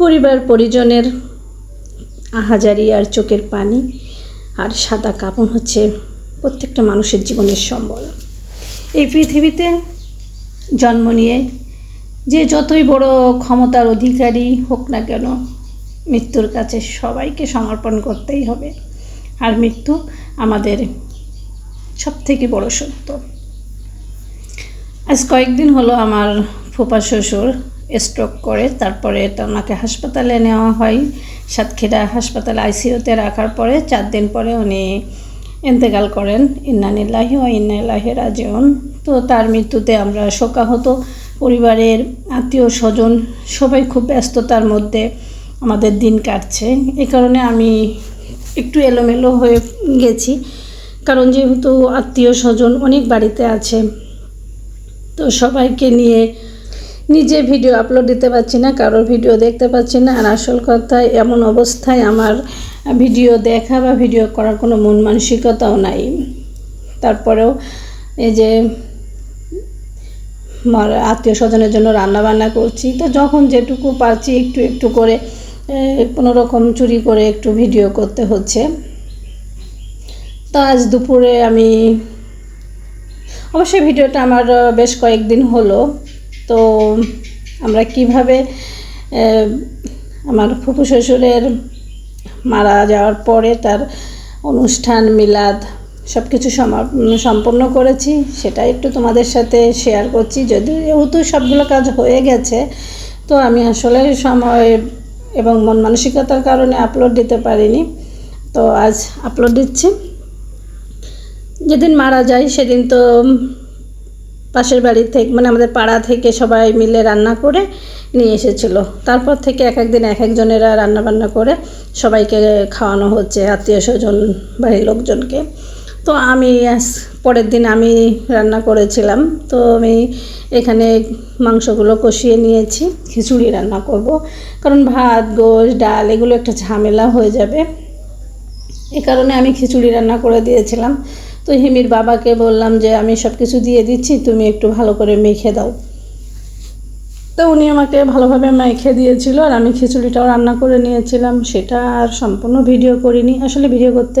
পরিবার পরিজনের আহাজারি আর চোখের পানি আর সাদা কাপড় হচ্ছে প্রত্যেকটা মানুষের জীবনের সম্বল। এই পৃথিবীতে জন্ম নিয়ে যে যতই বড় ক্ষমতার অধিকারী হোক না কেন, মৃত্যুর কাছে সবাইকে সমর্পণ করতেই হবে। আর মৃত্যু আমাদের সব থেকে বড় সত্য। আজ কয়েকদিন হলো আমার ফুপা শ্বশুর স্ট্রোক করে, তারপরে ওনাকে হাসপাতালে নেওয়া হয়। সাতক্ষীরা হাসপাতালে আইসিইউতে রাখার পরে চার দিন পরে উনি ইন্তেকাল করেন। ইন্নানিল্লাহি ও ইন্নাইল্লাহি রাজিউন। তো তার মৃত্যুতে আমরা শোকাহত। পরিবারের আত্মীয় স্বজন সবাই খুব ব্যস্ততার মধ্যে আমাদের দিন কাটছে। এই কারণে আমি একটু এলোমেলো হয়ে গেছি। কারণ যেহেতু আত্মীয় স্বজন অনেক বাড়িতে আছে, তো সবাইকে নিয়ে নিজে ভিডিও আপলোড দিতে পারছি না, কারোর ভিডিও দেখতে পাচ্ছি না। আর আসল কথা এমন অবস্থায় আমার ভিডিও দেখা বা ভিডিও করার কোনো মন মানসিকতাও নাই। তারপরেও এই যে আত্মীয় স্বজনের জন্য রান্না বান্না করছি, তো যখন যেটুকু পারছি একটু একটু করে কোনো রকম চুরি করে একটু ভিডিও করতে হচ্ছে। তো আজ দুপুরে আমি অবশ্যই ভিডিওটা আমার বেশ কয়েকদিন হলো। তো আমরা কীভাবে আমার ফুপু শ্বশুরের মারা যাওয়ার পরে তার অনুষ্ঠান, মিলাদ সব কিছু সম্পন্ন করেছি। সেটা একটু তোমাদের সাথে শেয়ার করছি। যদি যেহেতু সবগুলো কাজ হয়ে গেছে, তো আমি আসলে সময় এবং মন মানসিকতার কারণে আপলোড দিতে পারিনি। তো আজ আপলোড দিচ্ছি। যেদিন মারা যায় সেদিন তো পাশের বাড়ি থেকে মানে আমাদের পাড়া থেকে সবাই মিলে রান্না করে নিয়ে এসেছিল। তারপর থেকে এক একদিন এক একজনেরা রান্না বান্না করে সবাইকে খাওয়ানো হচ্ছে আত্মীয় স্বজন বাড়ির লোকজনকে। তো আমি পরের দিন আমি রান্না করেছিলাম। তো আমি এখানে মাংসগুলো কষিয়ে নিয়েছি, খিচুড়ি রান্না করব। কারণ ভাত, গোশ, ডাল, এগুলো একটা ঝামেলা হয়ে যাবে। এ কারণে আমি খিচুড়ি রান্না করে দিয়েছিলাম। তো হিমির বাবাকে বললাম যে, আমি সব কিছু দিয়ে দিচ্ছি, তুমি একটু ভালো করে মেখে দাও। তো উনি আমাকে ভালোভাবে মেখে দিয়েছিল আর আমি খিচুড়িটাও রান্না করে নিয়েছিলাম। সেটা আর সম্পূর্ণ ভিডিও করিনি। আসলে ভিডিও করতে,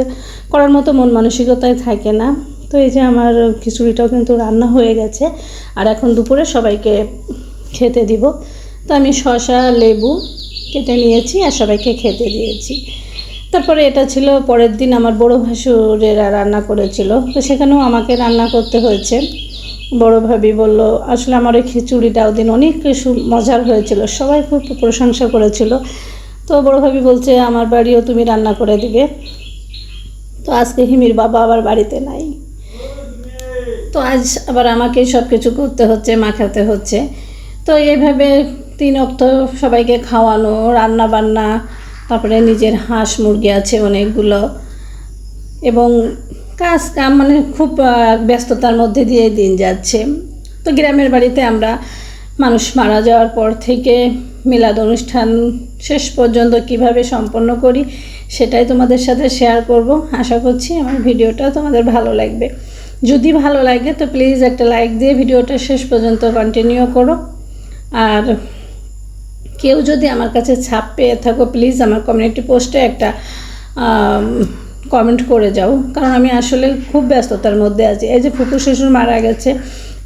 করার মতো মন মানসিকতায় থাকে না। তো এই যে আমার খিচুড়িটাও কিন্তু রান্না হয়ে গেছে। আর এখন দুপুরে সবাইকে খেতে দিব। তো আমি শসা, লেবু কেটে নিয়েছি আর সবাইকে খেতে দিয়েছি। তারপরে এটা ছিল পরের দিন আমার বড় ভাসুরেরা রান্না করেছিল। তো সেখানেও আমাকে রান্না করতে হয়েছে। বড় ভাবি বলল, আসলে আমার ওই খিচুড়িটা ওদিন অনেক মজার হয়েছিল। সবাই খুব প্রশংসা করেছিল। তো বড় ভাবি বলছে, আমার বাড়িও তুমি রান্না করে দিবে। তো আজকে হিমির বাবা আবার বাড়িতে নাই। তো আজ আবার আমাকে সব কিছু করতে হচ্ছে, মাখাতে হচ্ছে। তো এইভাবে তিন অক্ত সবাইকে খাওয়ানো রান্না বান্না তারপরে নিজের হাঁস মুরগি আছে অনেকগুলো। এবং কাজ কাম মানে খুব ব্যস্ততার মধ্যে দিয়ে দিন যাচ্ছে। তো গ্রামের বাড়িতে আমরা মানুষ মারা যাওয়ার পর থেকে মিলাদ অনুষ্ঠান শেষ পর্যন্ত কীভাবে সম্পন্ন করি সেটাই তোমাদের সাথে শেয়ার করব। আশা করছি আমার ভিডিওটা তোমাদের ভালো লাগবে। যদি ভালো লাগে তো প্লিজ একটা লাইক দিয়ে ভিডিওটা শেষ পর্যন্ত কন্টিনিউ করো। আর কেউ যদি আমার কাছে ছাপ পেয়ে থাকো প্লিজ আমার কমিউনিটি পোস্টে একটা কমেন্ট করে যাও। কারণ আমি আসলে খুব ব্যস্ততার মধ্যে আছি। এই যে ফুপু শ্বশুর মারা গেছে,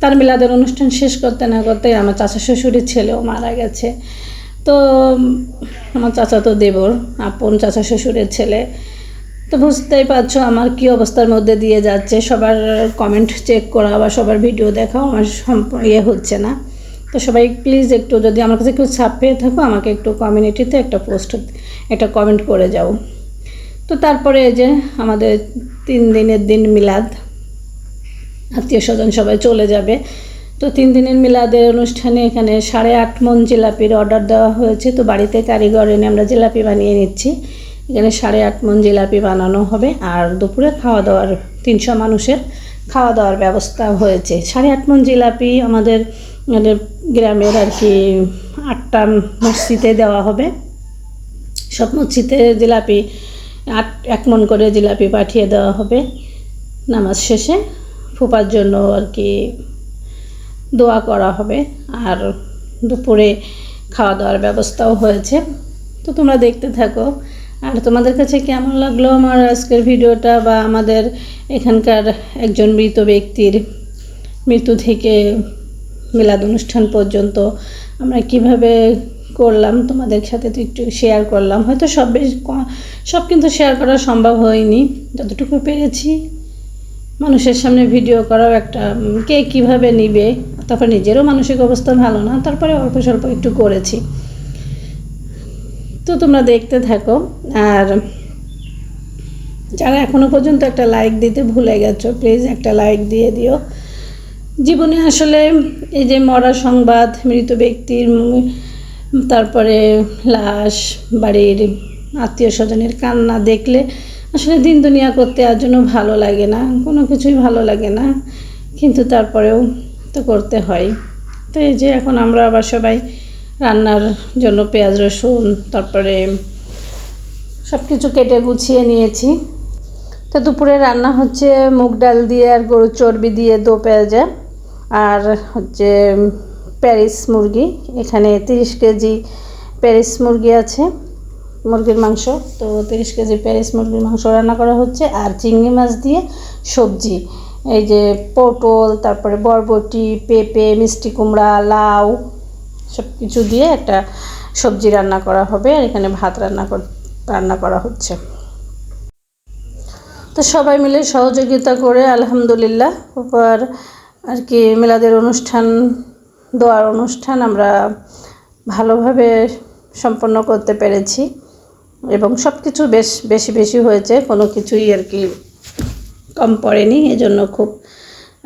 তার মিলাদের অনুষ্ঠান শেষ করতে না করতে আমার চাচা শ্বশুরের ছেলেও মারা গেছে। তো, আমার চাচা তো দেবর, আপন চাচা শ্বশুরের ছেলে। তো বুঝতেই পারছ আমার কি অবস্থার মধ্যে দিয়ে যাচ্ছে। সবার কমেন্ট চেক করা বা সবার ভিডিও দেখাও আমার ইয়ে হচ্ছে না। তো সবাই প্লিজ একটু যদি আমার কাছে কেউ ছাপ পেয়ে থাকো, আমাকে একটু কমিউনিটিতে একটা পোস্ট একটা কমেন্ট করে যাও। তো তারপরে এই যে আমাদের তিন দিনের দিন মিলাদ, আত্মীয় স্বজন সবাই চলে যাবে। তো তিন দিনের মিলাদের অনুষ্ঠানে এখানে সাড়ে আট মন জিলাপির অর্ডার দেওয়া হয়েছে। তো বাড়িতে কারিগর এনে আমরা জিলাপি বানিয়ে নিচ্ছি। এখানে সাড়ে আট মন জিলাপি বানানো হবে। আর দুপুরে খাওয়া দাওয়ার, তিনশো মানুষের খাওয়া দাওয়ার ব্যবস্থা হয়েছে। সাড়ে আট মন জিলাপি আমাদের গ্রামের আর কি আটটা মসজিদে দেওয়া হবে। সব মসজিদে জিলাপি, আট, এক মন করে জিলাপি পাঠিয়ে দেওয়া হবে নামাজ শেষে। ফুপার জন্য আর কি দোয়া করা হবে। আর দুপুরে খাওয়া দাওয়ার ব্যবস্থাও হয়েছে। তো তোমরা দেখতে থাকো। আর তোমাদের কাছে কেমন লাগল আমার আজকের ভিডিওটা বা আমাদের এখানকার একজন মৃত ব্যক্তির মৃত্যু থেকে মিলাদ অনুষ্ঠান পর্যন্ত আমরা কীভাবে করলাম, তোমাদের সাথে তো একটু শেয়ার করলাম। হয়তো সব বেশ সব কিন্তু শেয়ার করা সম্ভব হয়নি। যতটুকু পেরেছি, মানুষের সামনে ভিডিও করাও একটা কে কীভাবে নিবে, তারপর নিজেরও মানসিক অবস্থা ভালো না, তারপরে অল্প স্বল্প একটু করেছি। তো তোমরা দেখতে থাকো, আর যারা এখনও পর্যন্ত একটা লাইক দিতে ভুলে গেছো প্লিজ একটা লাইক দিয়ে দিও। জীবনে আসলে এই যে মরা সংবাদ, মৃত ব্যক্তির তারপরে লাশ, বাড়ির আত্মীয় স্বজনের কান্না দেখলে আসলে দিন দুনিয়া করতে আর জন্য ভালো লাগে না, কোনো কিছুই ভালো লাগে না। কিন্তু তারপরেও তো করতে হয়। তো এই যে এখন আমরা আবার সবাই রান্নার জন্য পেঁয়াজ, রসুন, তারপরে সব কিছু কেটে গুছিয়ে নিয়েছি। তো দুপুরে রান্না হচ্ছে মুগ ডাল দিয়ে আর গরুর চর্বি দিয়ে দো পেঁয়াজা। আর হচ্ছে প্যারিস মুরগি, এখানে তিরিশ কেজি প্যারিস মুরগি আছে, মুরগির মাংস। তো তিরিশ কেজি প্যারিস মুরগির মাংস রান্না করা হচ্ছে, আর চিংড়ি মাছ দিয়ে সবজি। এই যে পটল, তারপরে বরবটি, পেঁপে, মিষ্টি কুমড়া, লাউ সব কিছু দিয়ে একটা সবজি রান্না করা হবে, আর এখানে ভাত রান্না রান্না করা হচ্ছে। তো সবাই মিলে সহযোগিতা করে, আলহামদুলিল্লাহ আর আর কি, মেলাদের অনুষ্ঠান, দোয়ার অনুষ্ঠান আমরা ভালোভাবে সম্পন্ন করতে পেরেছি এবং সব কিছু বেশ, বেশি বেশি হয়েছে, কোনো কিছুই আর কি কম পড়েনি, এজন্য খুব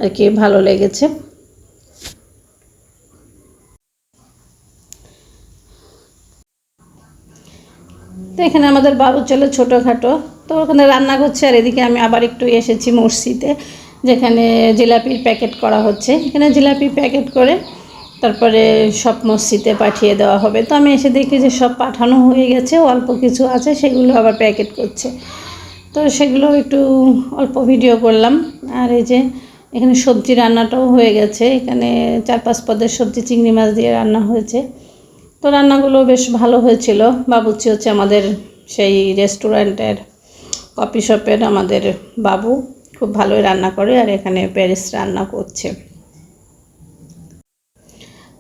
আর কি ভালো লেগেছে। তো এখানে আমাদের বাবু চলে ছোটোখাটো, তো ওখানে রান্না করছে আর এদিকে আমি আবার একটু এসেছি মসজিদে। যেখানে জিলাপির প্যাকেট করা হচ্ছে। এখানে জিলাপি প্যাকেট করে তারপরে সব মসজিদে পাঠিয়ে দেওয়া হবে। তো আমি এসে দেখি যে সব পাঠানো হয়ে গেছে, অল্প কিছু আছে, সেগুলো আবার প্যাকেট করছে। তো সেগুলো একটু অল্প ভিডিও করলাম। আর এই যে এখানে সবজি রান্নাটাও হয়ে গেছে। এখানে চার পাঁচ পদের সবজি চিংড়ি মাছ দিয়ে রান্না হয়েছে। তো রান্নাগুলো বেশ ভালো হয়েছিল। বাবুচি হচ্ছে আমাদের সেই রেস্টুরেন্টের কফি শপের আমাদের বাবু। খুব ভালোই রান্না করে আর এখানে প্যারিস রান্না করছে।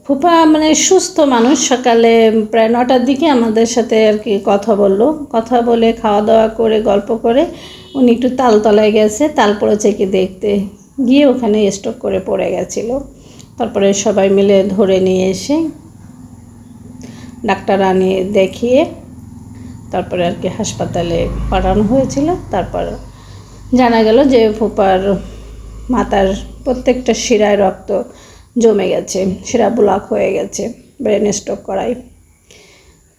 ফুপা মানে সুস্থ মানুষ, সকালে প্রায় নটার দিকে আমাদের সাথে আর কি কথা বলল। কথা বলে খাওয়া দাওয়া করে, গল্প করে, উনি একটু তালতলায় গেছে, তাল পড়েছে কি দেখতে। গিয়ে ওখানে স্টক করে পড়ে গেছিল। তারপরে সবাই মিলে ধরে নিয়ে এসে ডাক্তার আনিয়ে দেখিয়ে তারপরে আর কি হাসপাতালে পাঠানো হয়েছিল। তারপর জানা গেল যে ফুপার মাথার প্রত্যেকটা শিরায় রক্ত জমে গেছে, শিরা ব্লক হয়ে গেছে ব্রেন স্ট্রোক করায়।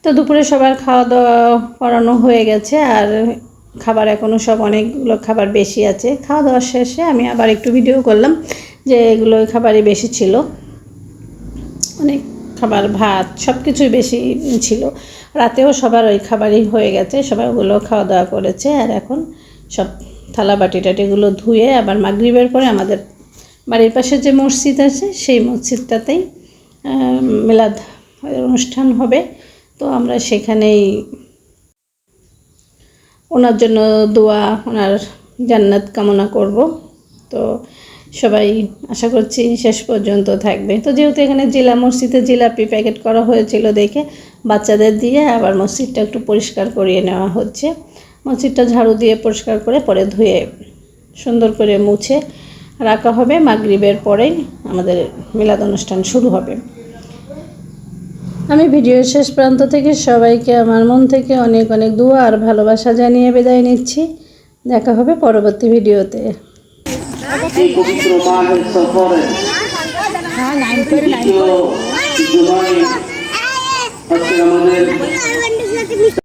তো দুপুরে সবার খাওয়া দাওয়া করানো হয়ে গেছে আর খাবার এখনও সব অনেকগুলো খাবার বেশি আছে। খাওয়া দাওয়া শেষে আমি আবার একটু ভিডিও করলাম যে এগুলো খাবারই বেশি ছিল। অনেক খাবার, ভাত সব কিছুই বেশি ছিল। রাতেও সবার ওই খাবারই হয়ে গেছে, সবাই ওগুলো খাওয়া দাওয়া করেছে আর এখন সব থালা বাটি টাটিগুলো ধুয়ে আবার মাগরিবের পরে আমাদের বাড়ির পাশে যে মসজিদ আছে, সেই মসজিদটাতেই মিলাদ অনুষ্ঠান হবে। তো আমরা সেখানেই ওনার জন্য দোয়া, ওনার জান্নাত কামনা করব। তো সবাই আশা করছি শেষ পর্যন্ত থাকবে। তো যেহেতু এখানে জেলা মসজিদে জিলাপি প্যাকেট করা হয়েছিল দেখে বাচ্চাদের দিয়ে আবার মসজিদটা একটু পরিষ্কার করিয়ে নেওয়া হচ্ছে। মসজিদটা ঝাড়ু দিয়ে পরিষ্কার করে পরে ধুয়ে সুন্দর করে মুছে রাখা হবে মাগরিবের পরেই আমাদের মিলাদ অনুষ্ঠান শুরু হবে আমি ভিডিওর শেষ প্রান্ত থেকে সবাইকে আমার মন থেকে অনেক অনেক দোয়া আর ভালোবাসা জানিয়ে বিদায় নিচ্ছি দেখা হবে পরবর্তী ভিডিওতে আমাদের